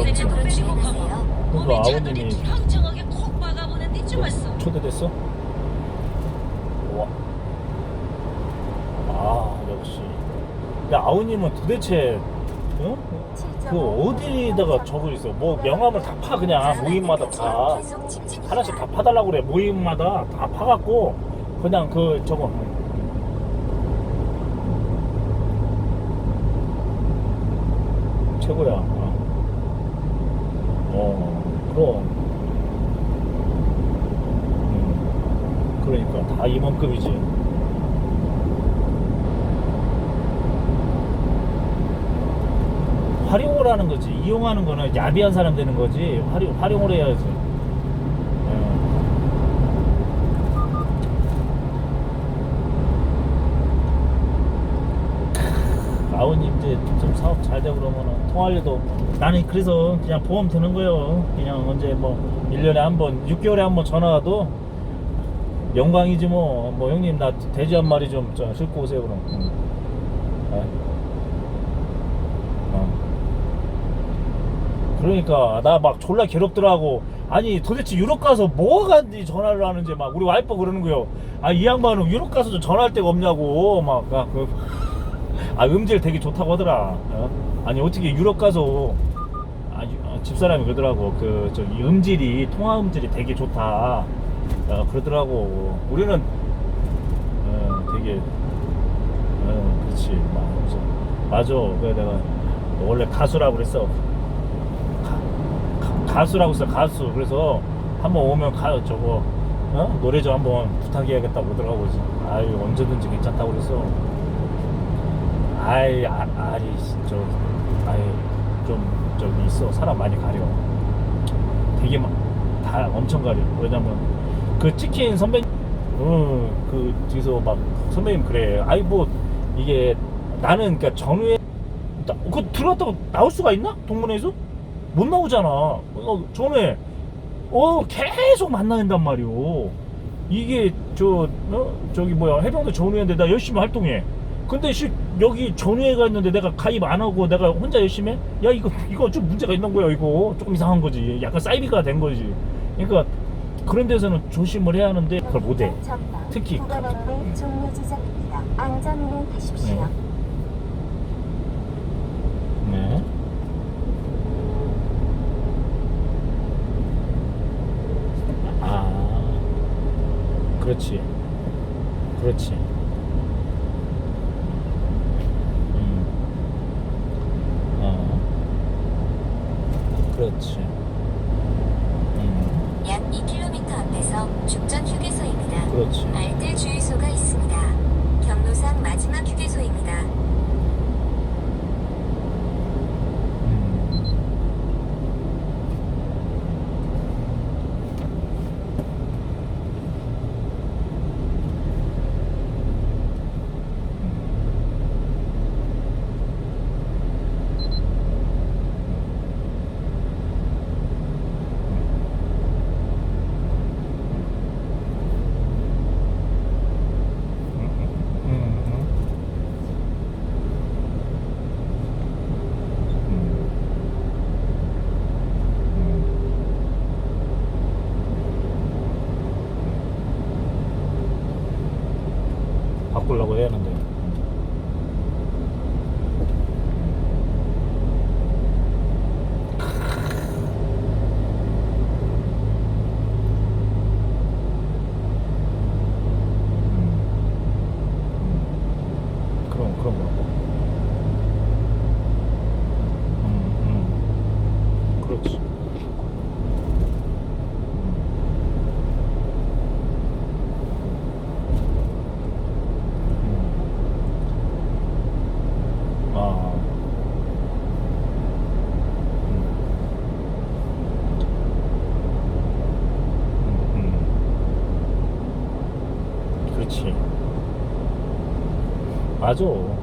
없지. 그런 주행하세요. 그러니까 아버님이 평정하게 콕 박아보는데 좀 초대됐어? 와. 아 역시. 야 아우님은 도대체 어? 그 어디다가 적을 있어? 뭐 명함을 다 파 그냥 모임마다 다 하나씩 다 파달라고 그래 모임마다 다 파갖고 그냥 그 저거 최고야. 어, 어 그럼. 음, 그러니까 다 임원급이지. 활용을 하는 거지. 이용하는 거는 야비한 사람 되는 거지. 활용, 활용을 해야지. 예. 아우님 이제 좀 사업 잘 되고 그러면은 통화료도 나는 그래서 그냥 보험 드는 거예요. 그냥 언제 뭐 1년에 한 번, 6개월에 한 번 전화 와도 영광이지 뭐. 뭐 형님 나 돼지 한 마리 좀 저, 싣고 오세요 그럼. 응. 예. 어. 그러니까 나 막 졸라 괴롭더라고. 아니 도대체 유럽 가서 뭐가 간지 전화를 하는지 막 우리 와이프 그러는 거요. 아 이 양반은 유럽 가서 좀 전화할 데가 없냐고 막 아, 그, 아 음질 되게 좋다고 하더라. 어? 아니 어떻게 유럽 가서 아, 집사람이 그러더라고. 그 저기 음질이 통화 음질이 되게 좋다. 어, 그러더라고. 우리는 어, 되게 어, 그렇지. 맞아. 그래 내가 원래 가수라고 그랬어. 가, 가수라고 했어 가수 그래서 한번 오면 가 저거 어? 노래 좀 한번 부탁해야겠다고 그러더라고 아유 언제든지 괜찮다고 그랬어 아이 아, 아이 저 아이 좀 저기 있어. 사람 많이 가려. 되게 막 다 엄청 가려. 왜냐면 그 치킨 선배 어그 뒤에서 막 선배님 그래. 아이 뭐 이게 나는 그러니까 전후에 나, 그거 들어갔다가 나올 수가 있나? 동문회에서? 못 나오잖아. 어, 전에. 어 계속 만나야 된단 말이오. 이게 저 어? 저기 뭐야. 해병대 전후회인데 나 열심히 활동해 근데 씨 여기 전후회가 있는데 내가 가입 안 하고 내가 혼자 열심히 해? 야 이거 이거 좀 문제가 있는 거야 이거 조금 이상한 거지 약간 사이비가 된 거지 그러니까 그런 데서는 조심을 해야 하는데 그걸 못해 특히 종료 지점입니다. 안전 운행하십시오. 네. 아, 그렇지. 그렇지. 음. 어. 그렇지. 음. 약 2km 앞에서 죽전 휴게소입니다. 그렇지. 알뜰 주유소가 있습니다. 경로상 마지막 휴게소입니다. 바꾸려고 해야 하는데. 그럼 그럼 뭐라고? 음, 음. 그렇지. 음. 아. 음. 음. 그렇지. 맞아.